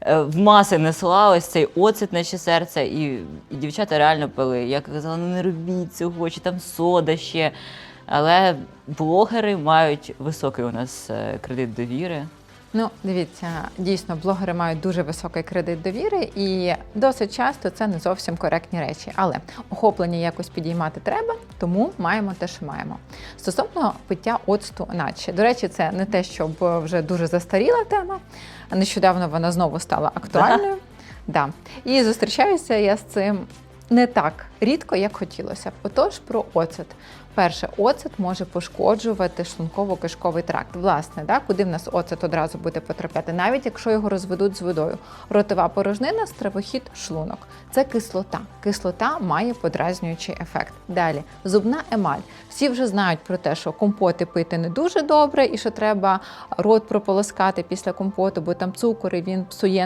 е, в маси несла ось цей оцет наче серце, і, і дівчата реально пили. Я казала, ну не робіть цього, чи там сода ще. Але блогери мають високий у нас е, кредит довіри. Ну, дивіться, дійсно, блогери мають дуже високий кредит довіри, і досить часто це не зовсім коректні речі. Але охоплення якось підіймати треба, тому маємо те, що маємо. Стосовно пиття оцту наче. До речі, це не те, щоб вже дуже застаріла тема. Нещодавно вона знову стала актуальною. Да. І зустрічаюся я з цим не так рідко, як хотілося. Отож, про оцет. Перше, оцет може пошкоджувати шлунково-кишковий тракт. Власне, да, куди в нас оцет одразу буде потрапляти, навіть якщо його розведуть з водою. Ротова порожнина, стравохід, шлунок. Це кислота. Кислота має подразнюючий ефект. Далі, зубна емаль. Всі вже знають про те, що компоти пити не дуже добре, і що треба рот прополоскати після компоту, бо там цукор і він псує